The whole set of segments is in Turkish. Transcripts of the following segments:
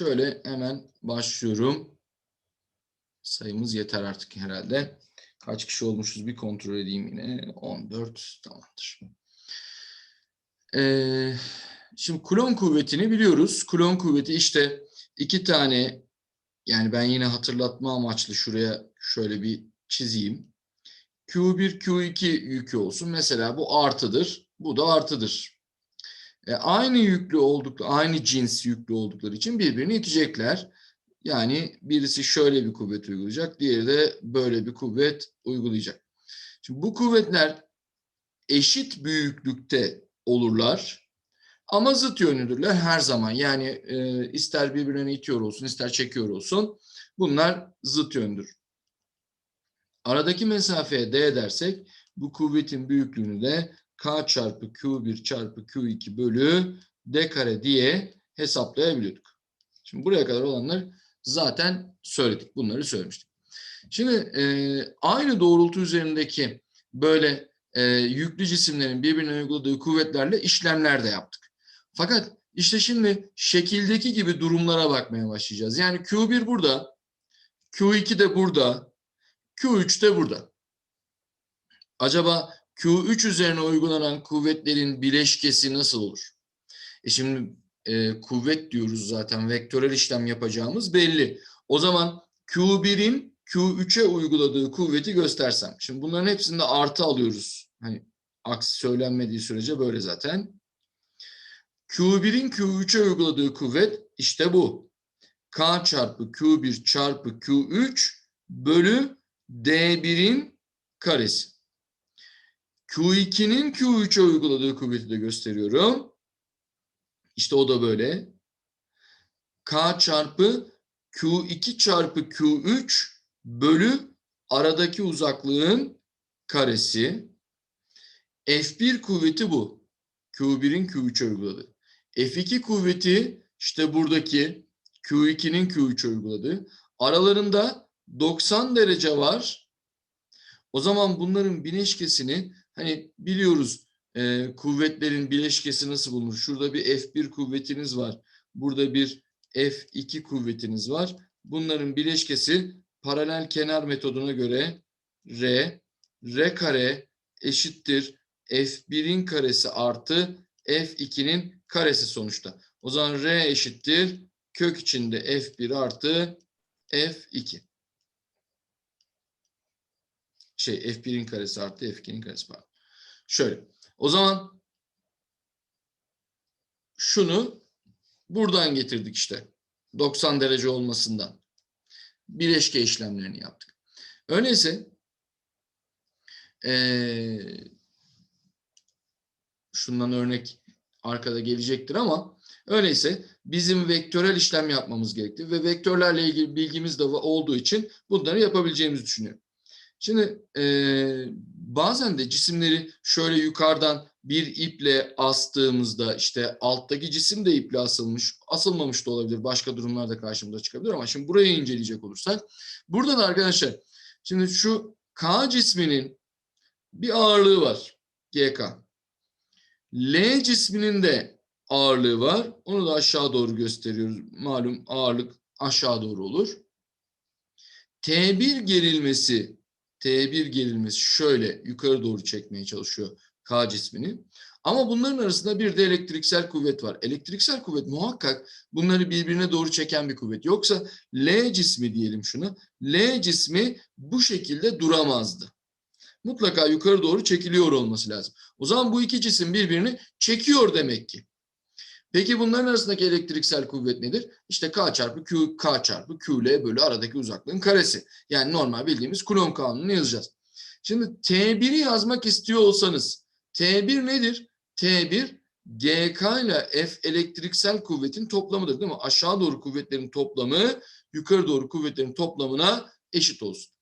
Şöyle hemen başlıyorum. Sayımız yeter artık herhalde. Kaç kişi olmuşuz bir kontrol edeyim yine. 14 tamamdır. Ee, şimdi Coulomb kuvvetini biliyoruz. Coulomb kuvveti işte iki tane yani ben yine hatırlatma amaçlı şuraya şöyle bir çizeyim. Q1, Q2 yükü olsun. Mesela bu artıdır. Bu da artıdır. E, aynı yüklü oldukları, aynı cins yüklü oldukları için birbirini itecekler. Yani birisi şöyle bir kuvvet uygulayacak, diğeri de böyle bir kuvvet uygulayacak. Şimdi bu kuvvetler eşit büyüklükte olurlar ama zıt yönlüdürler her zaman. Yani e, ister birbirine itiyor olsun, ister çekiyor olsun bunlar zıt yöndür. Aradaki mesafeye D dersek bu kuvvetin büyüklüğünü de K çarpı Q1 çarpı Q2 bölü D kare diye hesaplayabiliyorduk. Şimdi buraya kadar olanları zaten söyledik. Bunları söylemiştik. Şimdi e, aynı doğrultu üzerindeki böyle e, yüklü cisimlerin birbirine uyguladığı kuvvetlerle işlemler de yaptık. Fakat işte şimdi şekildeki gibi durumlara bakmaya başlayacağız. Yani Q1 burada, Q2 de burada, Q3 de burada. Acaba Q3 üzerine uygulanan kuvvetlerin bileşkesi nasıl olur? E şimdi e, kuvvet diyoruz zaten vektörel işlem yapacağımız belli. O zaman Q1'in Q3'e uyguladığı kuvveti göstersem. Şimdi bunların hepsinde artı alıyoruz. Hani aksi söylenmediği sürece böyle zaten. Q1'in Q3'e uyguladığı kuvvet işte bu. K çarpı Q1 çarpı Q3 bölü D1'in karesi. Q2'nin Q3'e uyguladığı kuvveti de gösteriyorum. İşte o da böyle. K çarpı Q2 çarpı Q3 bölü aradaki uzaklığın karesi. F1 kuvveti bu. Q1'in Q3'e uyguladığı. F2 kuvveti işte buradaki Q2'nin Q3'e uyguladığı. Aralarında 90 derece var. O zaman bunların bileşkesini hani biliyoruz e, kuvvetlerin bileşkesi nasıl bulunur? Şurada bir F1 kuvvetiniz var. Burada bir F2 kuvvetiniz var. Bunların bileşkesi paralel kenar metoduna göre R, R kare eşittir F1'in karesi artı F2'nin karesi sonuçta. O zaman R eşittir kök içinde F1 artı F2. Şey F1'in karesi artı F2'nin karesi pardon. Şöyle. O zaman şunu buradan getirdik işte. 90 derece olmasından. Bileşke işlemlerini yaptık. Öyleyse ee, şundan örnek arkada gelecektir ama öyleyse bizim vektörel işlem yapmamız gerekti ve vektörlerle ilgili bilgimiz de olduğu için bunları yapabileceğimizi düşünüyorum. Şimdi e, bazen de cisimleri şöyle yukarıdan bir iple astığımızda işte alttaki cisim de iple asılmış, asılmamış da olabilir. Başka durumlarda karşımıza çıkabilir ama şimdi burayı inceleyecek olursak. Burada da arkadaşlar şimdi şu K cisminin bir ağırlığı var. GK. L cisminin de ağırlığı var. Onu da aşağı doğru gösteriyoruz. Malum ağırlık aşağı doğru olur. T1 gerilmesi T1 gerilmesi şöyle yukarı doğru çekmeye çalışıyor K cismini. Ama bunların arasında bir de elektriksel kuvvet var. Elektriksel kuvvet muhakkak bunları birbirine doğru çeken bir kuvvet. Yoksa L cismi diyelim şuna. L cismi bu şekilde duramazdı. Mutlaka yukarı doğru çekiliyor olması lazım. O zaman bu iki cisim birbirini çekiyor demek ki. Peki bunların arasındaki elektriksel kuvvet nedir? İşte K çarpı Q, K çarpı QL bölü aradaki uzaklığın karesi. Yani normal bildiğimiz Coulomb kanununu yazacağız. Şimdi T1'i yazmak istiyor olsanız T1 nedir? T1 GK ile F elektriksel kuvvetin toplamıdır değil mi? Aşağı doğru kuvvetlerin toplamı yukarı doğru kuvvetlerin toplamına eşit olsun.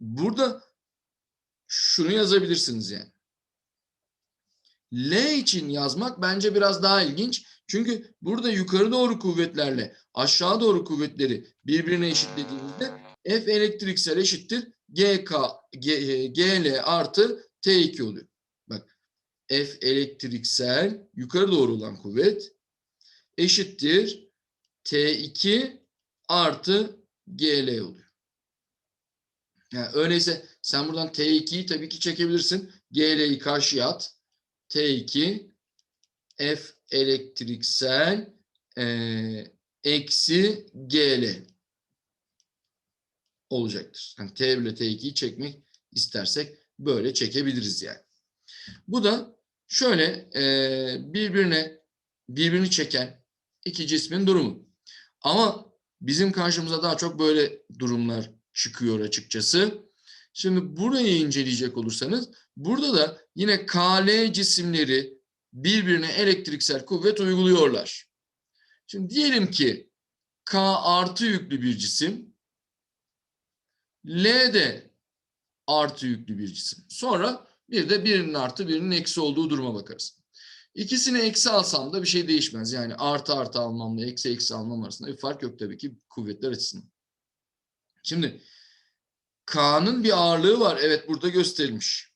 Burada şunu yazabilirsiniz yani. L için yazmak bence biraz daha ilginç. Çünkü burada yukarı doğru kuvvetlerle aşağı doğru kuvvetleri birbirine eşitlediğimizde F elektriksel eşittir GK, G, GL artı T2 oluyor. Bak F elektriksel yukarı doğru olan kuvvet eşittir T2 artı GL oluyor. Yani öyleyse sen buradan T2'yi tabii ki çekebilirsin. GL'yi karşıya at. T2 F elektriksel eee, eksi GL olacaktır. Yani T1 ile T2'yi çekmek istersek böyle çekebiliriz yani. Bu da şöyle eee, birbirine birbirini çeken iki cismin durumu. Ama bizim karşımıza daha çok böyle durumlar çıkıyor açıkçası. Şimdi burayı inceleyecek olursanız burada da yine KL cisimleri birbirine elektriksel kuvvet uyguluyorlar. Şimdi diyelim ki K artı yüklü bir cisim L de artı yüklü bir cisim. Sonra bir de birinin artı birinin eksi olduğu duruma bakarız. İkisini eksi alsam da bir şey değişmez. Yani artı artı almamla eksi eksi almam arasında bir fark yok tabii ki kuvvetler açısından. Şimdi K'nın bir ağırlığı var. Evet burada gösterilmiş.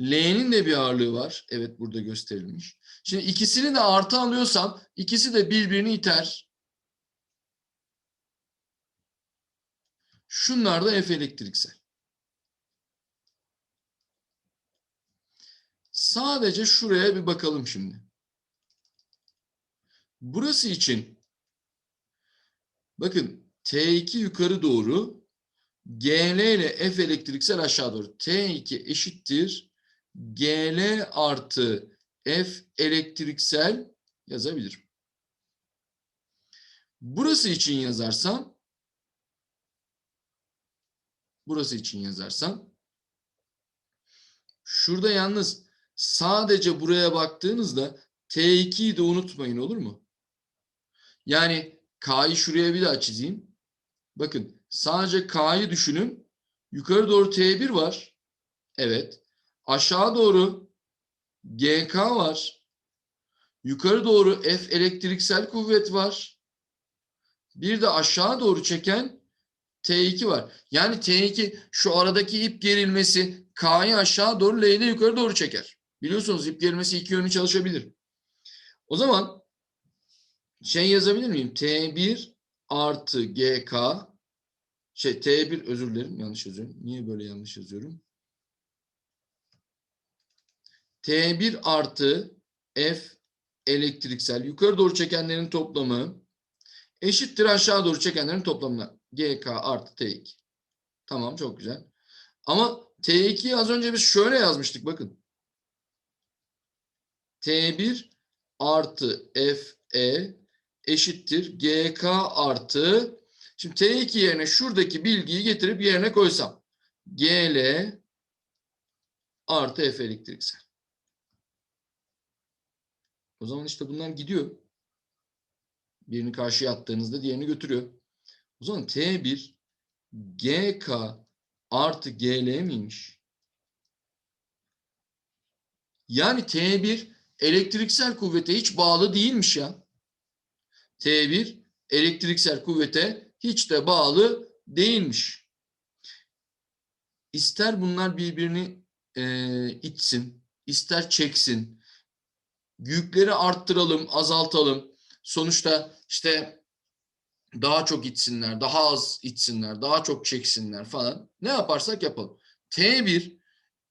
L'nin de bir ağırlığı var. Evet burada gösterilmiş. Şimdi ikisini de artı alıyorsam ikisi de birbirini iter. Şunlar da F elektriksel. Sadece şuraya bir bakalım şimdi. Burası için bakın T2 yukarı doğru GL ile F elektriksel aşağı doğru. T2 eşittir GL artı F elektriksel yazabilirim. Burası için yazarsam burası için yazarsam şurada yalnız sadece buraya baktığınızda T2'yi de unutmayın olur mu? Yani K'yı şuraya bir daha çizeyim. Bakın sadece K'yı düşünün. Yukarı doğru T1 var. Evet. Aşağı doğru GK var. Yukarı doğru F elektriksel kuvvet var. Bir de aşağı doğru çeken T2 var. Yani T2 şu aradaki ip gerilmesi K'yı aşağı doğru L'yi de yukarı doğru çeker. Biliyorsunuz ip gerilmesi iki yönlü çalışabilir. O zaman şey yazabilir miyim? T1 artı GK şey T1 özür dilerim yanlış yazıyorum. Niye böyle yanlış yazıyorum? T1 artı F elektriksel yukarı doğru çekenlerin toplamı eşittir aşağı doğru çekenlerin toplamına. GK artı T2. Tamam çok güzel. Ama T2'yi az önce biz şöyle yazmıştık bakın. T1 artı FE eşittir GK artı şimdi T2 yerine şuradaki bilgiyi getirip yerine koysam GL artı F elektriksel. O zaman işte bunlar gidiyor. Birini karşıya attığınızda diğerini götürüyor. O zaman T1 GK artı GL miymiş? Yani T1 elektriksel kuvvete hiç bağlı değilmiş ya. T1 elektriksel kuvvete hiç de bağlı değilmiş. İster bunlar birbirini e, itsin, ister çeksin. Yükleri arttıralım, azaltalım. Sonuçta işte daha çok itsinler, daha az itsinler, daha çok çeksinler falan. Ne yaparsak yapalım. T1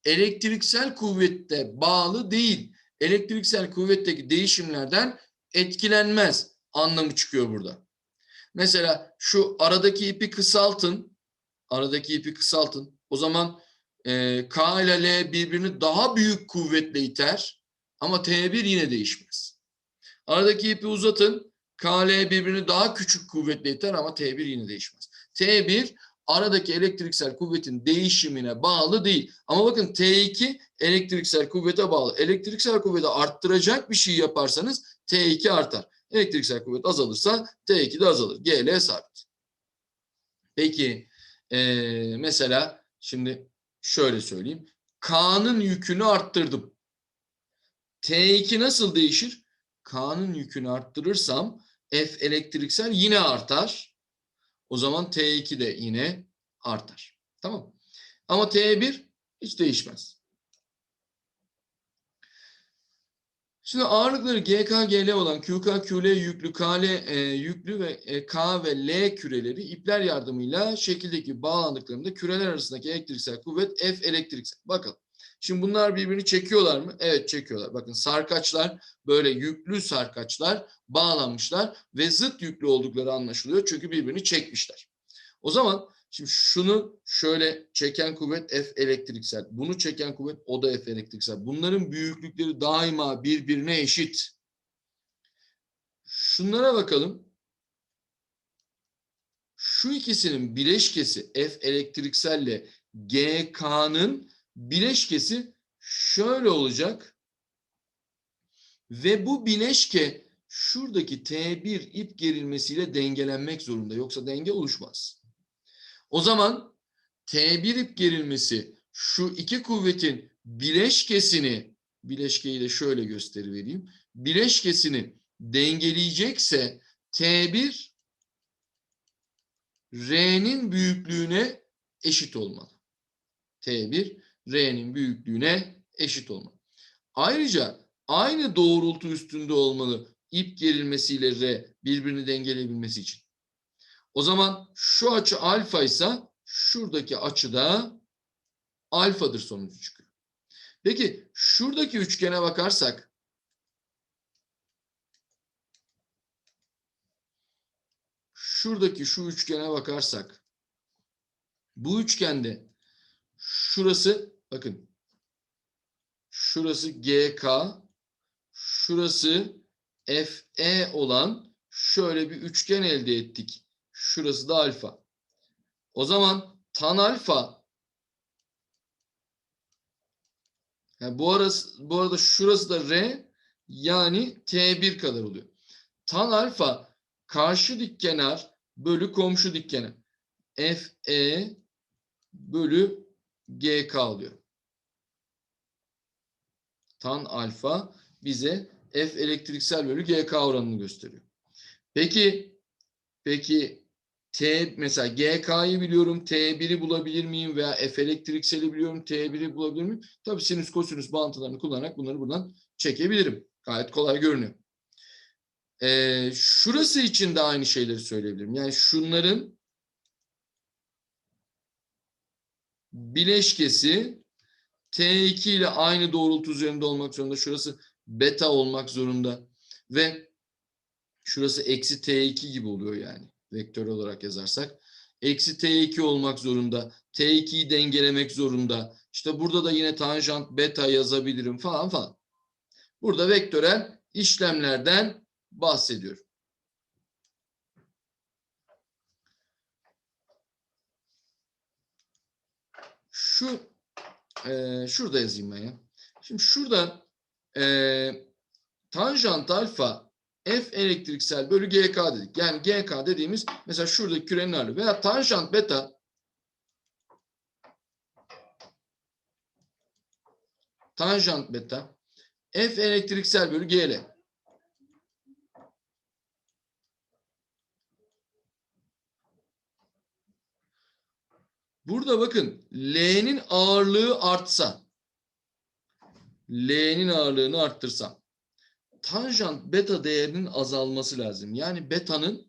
elektriksel kuvvette bağlı değil. Elektriksel kuvvetteki değişimlerden etkilenmez anlamı çıkıyor burada. Mesela şu aradaki ipi kısaltın. Aradaki ipi kısaltın. O zaman e, K ile L birbirini daha büyük kuvvetle iter. Ama T1 yine değişmez. Aradaki ipi uzatın. KL birbirini daha küçük kuvvetle iter ama T1 yine değişmez. T1 aradaki elektriksel kuvvetin değişimine bağlı değil. Ama bakın T2 elektriksel kuvvete bağlı. Elektriksel kuvveti arttıracak bir şey yaparsanız T2 artar. Elektriksel kuvvet azalırsa T2 de azalır. GL sabit. Peki ee, mesela şimdi şöyle söyleyeyim. K'nın yükünü arttırdım. T2 nasıl değişir? K'nın yükünü arttırırsam F elektriksel yine artar. O zaman T2 de yine artar. Tamam. Ama T1 hiç değişmez. Şimdi ağırlıkları GK, olan QK, QL yüklü, KL e, yüklü ve e, K ve L küreleri ipler yardımıyla şekildeki bağlandıklarında küreler arasındaki elektriksel kuvvet F elektriksel. Bakalım. Şimdi bunlar birbirini çekiyorlar mı? Evet çekiyorlar. Bakın sarkaçlar böyle yüklü sarkaçlar bağlanmışlar ve zıt yüklü oldukları anlaşılıyor. Çünkü birbirini çekmişler. O zaman şimdi şunu şöyle çeken kuvvet F elektriksel. Bunu çeken kuvvet o da F elektriksel. Bunların büyüklükleri daima birbirine eşit. Şunlara bakalım. Şu ikisinin bileşkesi F elektrikselle GK'nın bileşkesi şöyle olacak. Ve bu bileşke şuradaki T1 ip gerilmesiyle dengelenmek zorunda. Yoksa denge oluşmaz. O zaman T1 ip gerilmesi şu iki kuvvetin bileşkesini bileşkeyi de şöyle gösterivereyim. Bileşkesini dengeleyecekse T1 R'nin büyüklüğüne eşit olmalı. T1 R'nin büyüklüğüne eşit olmalı. Ayrıca aynı doğrultu üstünde olmalı ip gerilmesiyle R birbirini dengeleyebilmesi için. O zaman şu açı alfa ise şuradaki açı da alfadır sonucu çıkıyor. Peki şuradaki üçgene bakarsak şuradaki şu üçgene bakarsak bu üçgende şurası bakın şurası GK şurası FE olan şöyle bir üçgen elde ettik. Şurası da alfa. O zaman tan alfa yani bu arası bu arada şurası da R yani T1 kadar oluyor. Tan alfa karşı dik kenar bölü komşu dik kenar. FE bölü GK oluyor. Tan alfa bize F elektriksel bölü GK oranını gösteriyor. Peki peki T mesela GK'yı biliyorum, T1'i bulabilir miyim veya F elektrikseli biliyorum, T1'i bulabilir miyim? Tabii sinüs kosinüs bağıntılarını kullanarak bunları buradan çekebilirim. Gayet kolay görünüyor. Ee, şurası için de aynı şeyleri söyleyebilirim. Yani şunların bileşkesi T2 ile aynı doğrultu üzerinde olmak zorunda. Şurası beta olmak zorunda. Ve şurası eksi T2 gibi oluyor yani. Vektör olarak yazarsak. Eksi T2 olmak zorunda. T2'yi dengelemek zorunda. İşte burada da yine tanjant beta yazabilirim falan falan. Burada vektörel işlemlerden bahsediyorum. Şu e, şurada yazayım ben ya. Şimdi şurada e, tanjant alfa F elektriksel bölü GK dedik. Yani GK dediğimiz mesela şuradaki kürenin ağırlığı veya tanjant beta tanjant beta F elektriksel bölü GL. Burada bakın L'nin ağırlığı artsa L'nin ağırlığını arttırsam tanjant beta değerinin azalması lazım. Yani beta'nın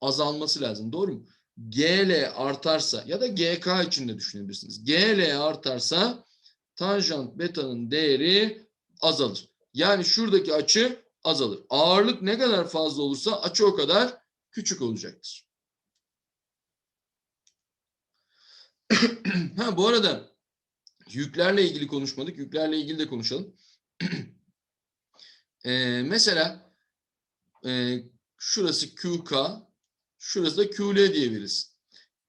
azalması lazım. Doğru mu? GL artarsa ya da GK için de düşünebilirsiniz. GL artarsa tanjant beta'nın değeri azalır. Yani şuradaki açı azalır. Ağırlık ne kadar fazla olursa açı o kadar küçük olacaktır. ha bu arada yüklerle ilgili konuşmadık. Yüklerle ilgili de konuşalım. ee, mesela e, şurası QK, şurası da QL diyebiliriz.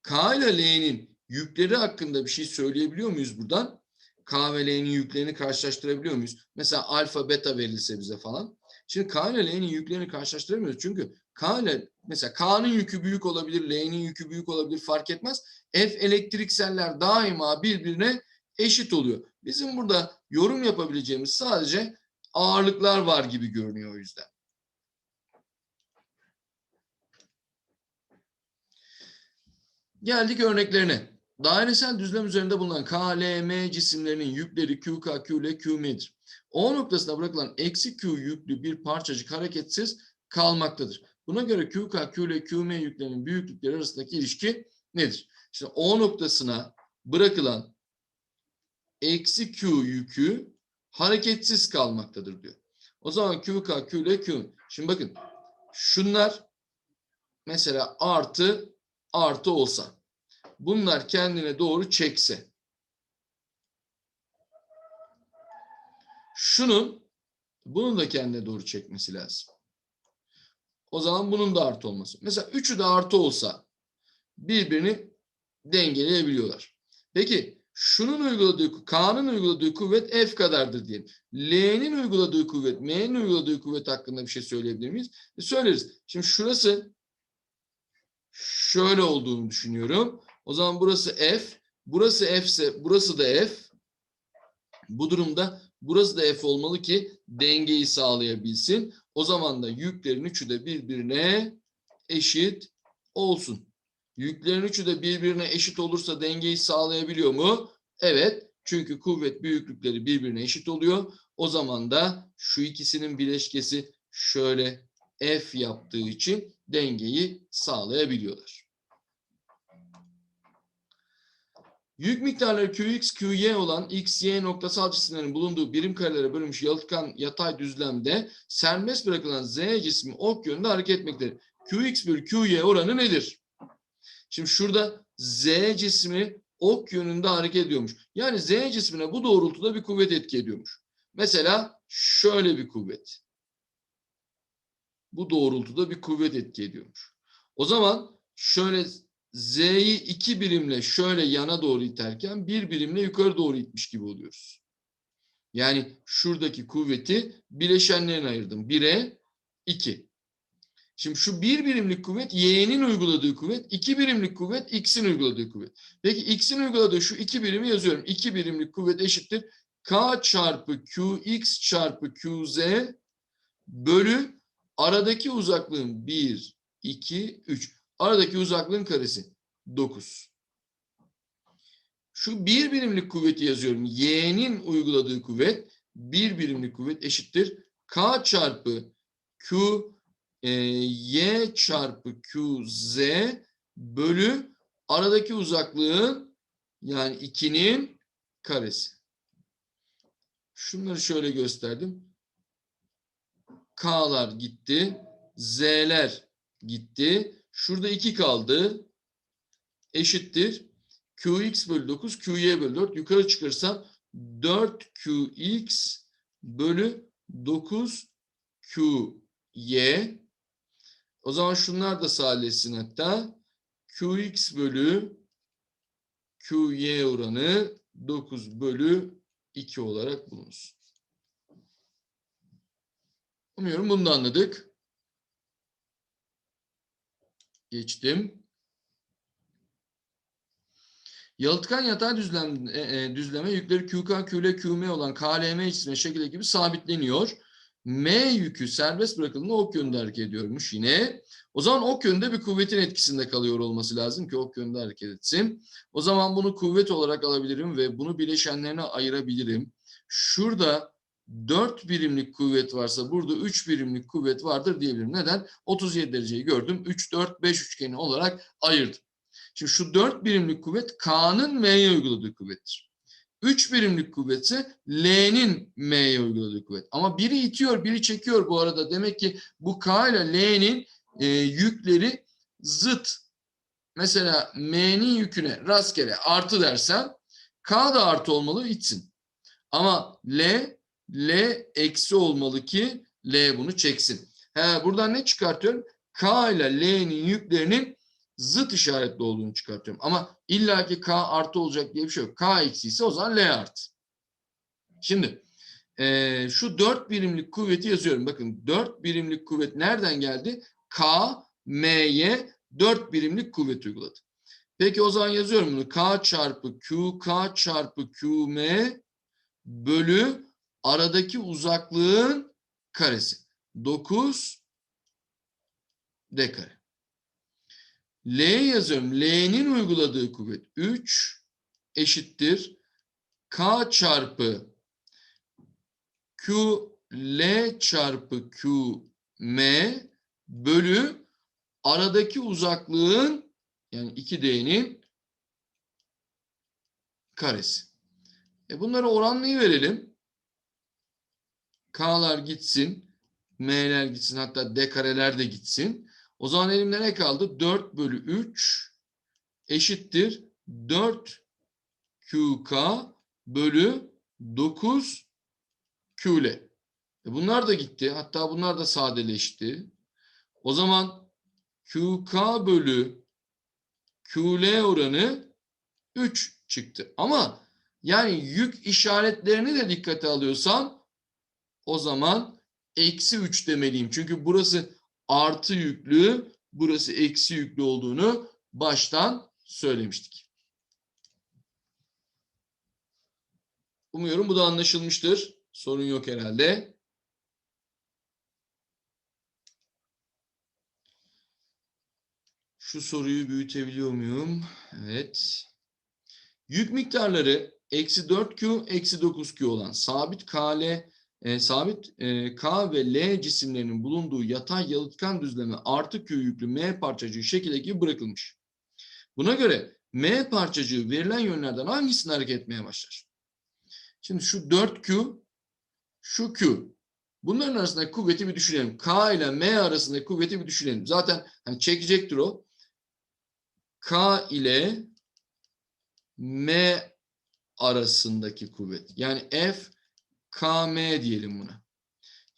K ile L'nin yükleri hakkında bir şey söyleyebiliyor muyuz buradan? K ve L'nin yüklerini karşılaştırabiliyor muyuz? Mesela alfa, beta verilse bize falan. Şimdi K ile L'nin yüklerini karşılaştıramıyoruz. Çünkü K ile mesela K'nın yükü büyük olabilir, L'nin yükü büyük olabilir fark etmez. F elektrikseller daima birbirine eşit oluyor. Bizim burada yorum yapabileceğimiz sadece ağırlıklar var gibi görünüyor o yüzden. Geldik örneklerine. dairesel düzlem üzerinde bulunan K, L, M cisimlerinin yükleri Q, K, Q, L, Q, M'dir. O noktasına bırakılan eksi Q yüklü bir parçacık hareketsiz kalmaktadır. Buna göre Q, K, Q, L, Q, M yüklerinin büyüklükleri arasındaki ilişki nedir? Şimdi O noktasına bırakılan eksi Q yükü hareketsiz kalmaktadır diyor. O zaman Q, K, Q, L, Q. Şimdi bakın şunlar mesela artı artı olsa bunlar kendine doğru çekse şunun bunun da kendine doğru çekmesi lazım. O zaman bunun da artı olması. Mesela üçü de artı olsa birbirini dengeleyebiliyorlar. Peki şunun uyguladığı, K'nın uyguladığı kuvvet F kadardır diyelim. L'nin uyguladığı kuvvet, M'nin uyguladığı kuvvet hakkında bir şey söyleyebilir miyiz? E, söyleriz. Şimdi şurası şöyle olduğunu düşünüyorum. O zaman burası F, burası F ise burası da F. Bu durumda burası da F olmalı ki dengeyi sağlayabilsin. O zaman da yüklerin üçü de birbirine eşit olsun. Yüklerin üçü de birbirine eşit olursa dengeyi sağlayabiliyor mu? Evet. Çünkü kuvvet büyüklükleri birbirine eşit oluyor. O zaman da şu ikisinin bileşkesi şöyle F yaptığı için dengeyi sağlayabiliyorlar. Yük miktarları Qx, Qy olan x, y noktasal cisimlerin bulunduğu birim karelere bölünmüş yalıtkan yatay düzlemde serbest bırakılan z cismi ok yönünde hareket etmektedir. Qx bölü Qy oranı nedir? Şimdi şurada z cismi ok yönünde hareket ediyormuş. Yani z cismine bu doğrultuda bir kuvvet etki ediyormuş. Mesela şöyle bir kuvvet. Bu doğrultuda bir kuvvet etki ediyormuş. O zaman şöyle z'yi iki birimle şöyle yana doğru iterken bir birimle yukarı doğru itmiş gibi oluyoruz. Yani şuradaki kuvveti bileşenlerine ayırdım. 1'e 2. Şimdi şu bir birimlik kuvvet y'nin uyguladığı kuvvet, iki birimlik kuvvet x'in uyguladığı kuvvet. Peki x'in uyguladığı şu iki birimi yazıyorum. İki birimlik kuvvet eşittir. k çarpı qx çarpı qz bölü aradaki uzaklığın 1, 2, 3. Aradaki uzaklığın karesi 9. Şu bir birimlik kuvveti yazıyorum. Y'nin uyguladığı kuvvet bir birimlik kuvvet eşittir. K çarpı Q e, Y çarpı QZ bölü aradaki uzaklığın yani 2'nin karesi. Şunları şöyle gösterdim. K'lar gitti. Z'ler gitti. Şurada 2 kaldı. Eşittir. Qx bölü 9, Qy bölü 4. Yukarı çıkarsam 4Qx bölü 9Qy. O zaman şunlar da sadeleşsin hatta. Qx bölü Qy oranı 9 bölü 2 olarak bulunsun. Umuyorum bunu da anladık. Geçtim. Yalıtkan yatay düzlem, e, e, düzleme yükleri QK, QL, QM olan KLM cismine şekilde gibi sabitleniyor. M yükü serbest bırakıldığında ok yönünde hareket ediyormuş yine. O zaman ok yönünde bir kuvvetin etkisinde kalıyor olması lazım ki ok yönünde hareket etsin. O zaman bunu kuvvet olarak alabilirim ve bunu bileşenlerine ayırabilirim. Şurada 4 birimlik kuvvet varsa burada 3 birimlik kuvvet vardır diyebilirim. Neden? 37 dereceyi gördüm. 3, 4, 5 üçgeni olarak ayırdım. Şimdi şu 4 birimlik kuvvet K'nın M'ye uyguladığı kuvvettir. 3 birimlik kuvvetse L'nin M'ye uyguladığı kuvvet. Ama biri itiyor, biri çekiyor bu arada. Demek ki bu K ile L'nin e, yükleri zıt. Mesela M'nin yüküne rastgele artı dersem K da artı olmalı itsin. Ama L, L eksi olmalı ki L bunu çeksin. He, buradan ne çıkartıyorum? K ile L'nin yüklerinin zıt işaretli olduğunu çıkartıyorum. Ama illaki K artı olacak diye bir şey yok. K eksi ise o zaman L artı. Şimdi e, şu dört birimlik kuvveti yazıyorum. Bakın dört birimlik kuvvet nereden geldi? K, M'ye dört birimlik kuvvet uyguladı. Peki o zaman yazıyorum bunu. K çarpı Q, K çarpı QM bölü aradaki uzaklığın karesi. 9 D kare. L yazıyorum. L'nin uyguladığı kuvvet 3 eşittir. K çarpı Q L çarpı Q M bölü aradaki uzaklığın yani 2D'nin karesi. E bunları oranlayı verelim. K'lar gitsin. M'ler gitsin. Hatta D kareler de gitsin. O zaman elimde ne kaldı? 4 bölü 3 eşittir 4 QK bölü 9 QL. E bunlar da gitti. Hatta bunlar da sadeleşti. O zaman QK bölü QL oranı 3 çıktı. Ama yani yük işaretlerini de dikkate alıyorsam o zaman eksi 3 demeliyim. Çünkü burası artı yüklü, burası eksi yüklü olduğunu baştan söylemiştik. Umuyorum bu da anlaşılmıştır. Sorun yok herhalde. Şu soruyu büyütebiliyor muyum? Evet. Yük miktarları eksi 4Q, eksi 9Q olan sabit KL, e, sabit e, K ve L cisimlerinin bulunduğu yatay yalıtkan düzleme artı Q yüklü M parçacığı şekilde gibi bırakılmış. Buna göre M parçacığı verilen yönlerden hangisini hareket etmeye başlar? Şimdi şu 4Q, şu Q. Bunların arasındaki kuvveti bir düşünelim. K ile M arasındaki kuvveti bir düşünelim. Zaten hani çekecektir o. K ile M arasındaki kuvvet. Yani F KM diyelim buna.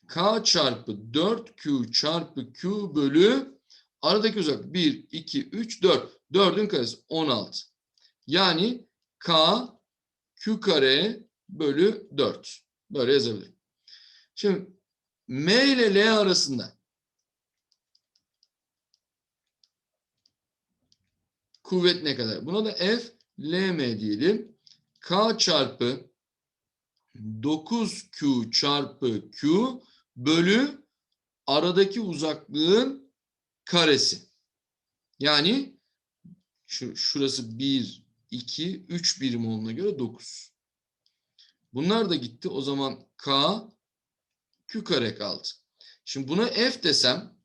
K çarpı 4Q çarpı Q bölü aradaki uzak 1, 2, 3, 4. 4'ün karesi 16. Yani K Q kare bölü 4. Böyle yazabilirim. Şimdi M ile L arasında kuvvet ne kadar? Buna da F LM diyelim. K çarpı 9Q çarpı Q bölü aradaki uzaklığın karesi. Yani şu, şurası 1, 2, 3 birim olduğuna göre 9. Bunlar da gitti. O zaman K Q kare kaldı. Şimdi buna F desem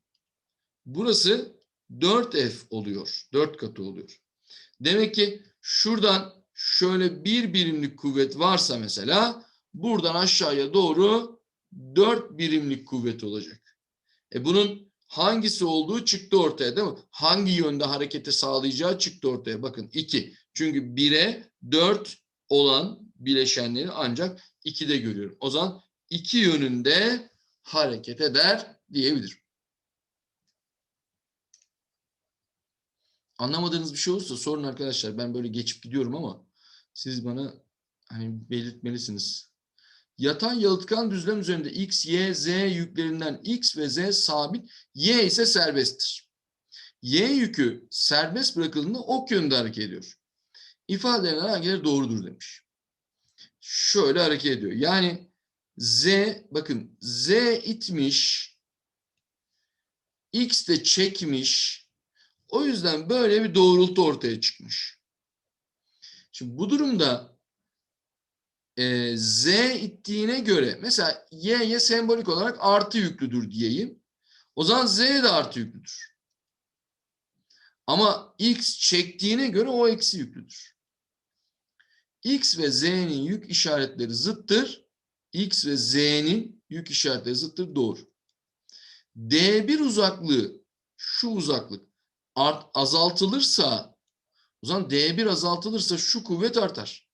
burası 4F oluyor. 4 katı oluyor. Demek ki şuradan şöyle bir birimlik kuvvet varsa mesela buradan aşağıya doğru 4 birimlik kuvvet olacak. E bunun hangisi olduğu çıktı ortaya değil mi? Hangi yönde hareketi sağlayacağı çıktı ortaya. Bakın 2. Çünkü 1'e 4 olan bileşenleri ancak 2'de görüyorum. O zaman iki yönünde hareket eder diyebilirim. Anlamadığınız bir şey olursa sorun arkadaşlar. Ben böyle geçip gidiyorum ama siz bana hani belirtmelisiniz. Yatay yalıtkan düzlem üzerinde x, y, z yüklerinden x ve z sabit, y ise serbesttir. Y yükü serbest bırakıldığında ok yönünde hareket ediyor. İfadelerin hangileri doğrudur demiş. Şöyle hareket ediyor. Yani z bakın z itmiş, x de çekmiş. O yüzden böyle bir doğrultu ortaya çıkmış. Şimdi bu durumda e, z ittiğine göre mesela y'ye sembolik olarak artı yüklüdür diyeyim. O zaman z de artı yüklüdür. Ama x çektiğine göre o eksi yüklüdür. x ve z'nin yük işaretleri zıttır. x ve z'nin yük işaretleri zıttır. Doğru. D1 uzaklığı şu uzaklık art, azaltılırsa o zaman D1 azaltılırsa şu kuvvet artar.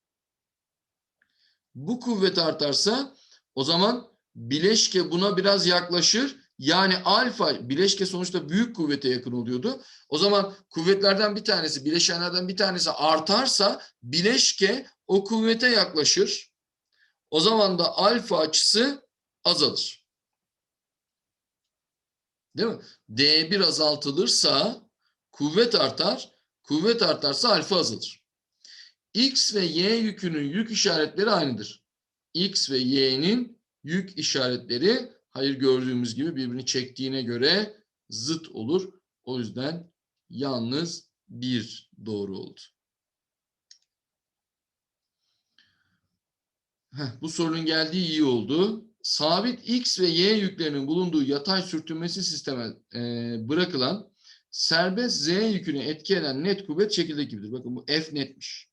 Bu kuvvet artarsa o zaman bileşke buna biraz yaklaşır. Yani alfa bileşke sonuçta büyük kuvvete yakın oluyordu. O zaman kuvvetlerden bir tanesi, bileşenlerden bir tanesi artarsa bileşke o kuvvete yaklaşır. O zaman da alfa açısı azalır. Değil mi? D1 azaltılırsa kuvvet artar. Kuvvet artarsa alfa azalır. X ve Y yükünün yük işaretleri aynıdır. X ve Y'nin yük işaretleri hayır gördüğümüz gibi birbirini çektiğine göre zıt olur. O yüzden yalnız bir doğru oldu. Heh, bu sorunun geldiği iyi oldu. Sabit x ve y yüklerinin bulunduğu yatay sürtünmesi sisteme e, bırakılan serbest z yükünü etki eden net kuvvet şekilde gibidir. Bakın bu F netmiş.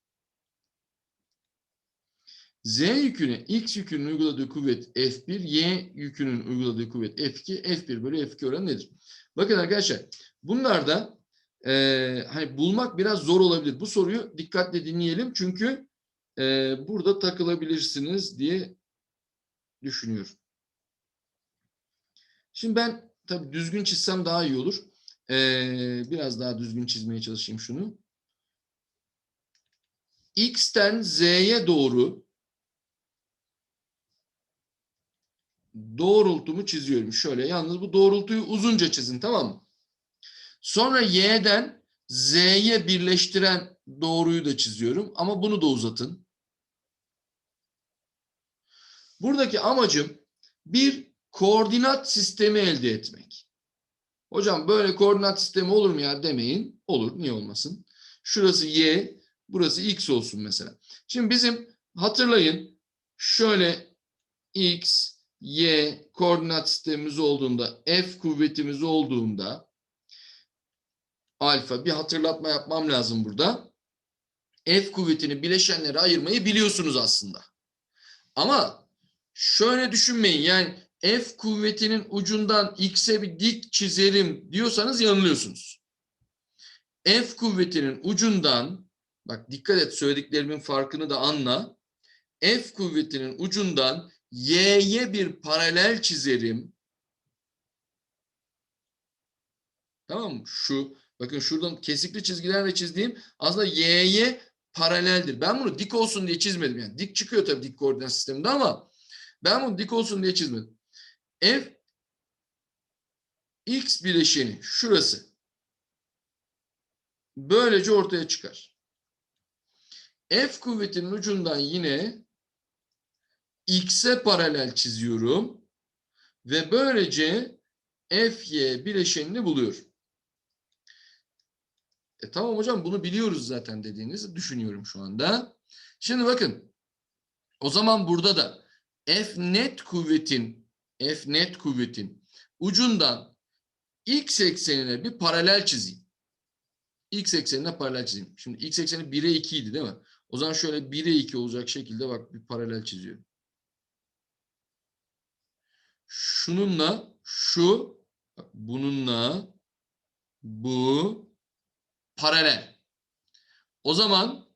Z yüküne X yükünün uyguladığı kuvvet F1, Y yükünün uyguladığı kuvvet F2, F1 bölü F2 oranı nedir? Bakın arkadaşlar bunlarda e, hani bulmak biraz zor olabilir. Bu soruyu dikkatle dinleyelim çünkü e, burada takılabilirsiniz diye düşünüyorum. Şimdi ben tabii düzgün çizsem daha iyi olur. E, biraz daha düzgün çizmeye çalışayım şunu. X'ten Z'ye doğru doğrultumu çiziyorum. Şöyle yalnız bu doğrultuyu uzunca çizin tamam mı? Sonra y'den z'ye birleştiren doğruyu da çiziyorum ama bunu da uzatın. Buradaki amacım bir koordinat sistemi elde etmek. Hocam böyle koordinat sistemi olur mu ya demeyin. Olur niye olmasın. Şurası y, burası x olsun mesela. Şimdi bizim hatırlayın şöyle x, y koordinat sistemimiz olduğunda, f kuvvetimiz olduğunda alfa bir hatırlatma yapmam lazım burada. F kuvvetini bileşenlere ayırmayı biliyorsunuz aslında. Ama şöyle düşünmeyin yani F kuvvetinin ucundan x'e bir dik çizerim diyorsanız yanılıyorsunuz. F kuvvetinin ucundan bak dikkat et söylediklerimin farkını da anla. F kuvvetinin ucundan y'ye bir paralel çizerim. Tamam mı? Şu bakın şuradan kesikli çizgilerle çizdiğim aslında y'ye paraleldir. Ben bunu dik olsun diye çizmedim. Yani dik çıkıyor tabii dik koordinat sisteminde ama ben bunu dik olsun diye çizmedim. F x bileşeni şurası. Böylece ortaya çıkar. F kuvvetinin ucundan yine x'e paralel çiziyorum ve böylece fy bileşenini buluyorum. E tamam hocam bunu biliyoruz zaten dediğinizi düşünüyorum şu anda. Şimdi bakın o zaman burada da f net kuvvetin f net kuvvetin ucundan x eksenine bir paralel çizeyim. X eksenine paralel çizeyim. Şimdi x ekseni 1'e 2 idi değil mi? O zaman şöyle 1'e 2 olacak şekilde bak bir paralel çiziyorum. Şununla şu bununla bu paralel. O zaman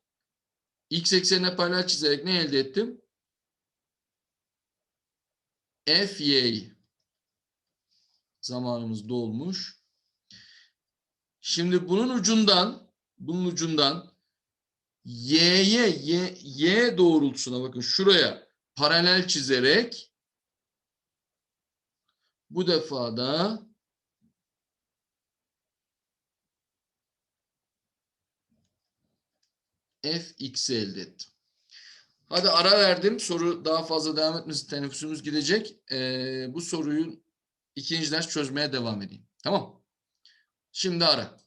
x eksenine paralel çizerek ne elde ettim? F y zamanımız dolmuş. Şimdi bunun ucundan bunun ucundan y'ye y, y doğrultusuna bakın şuraya paralel çizerek bu defa da fx'i elde ettim. Hadi ara verdim. Soru daha fazla devam etmesin. Teneffüsümüz gidecek. Ee, bu soruyu ikinci ders çözmeye devam edeyim. Tamam. Şimdi ara.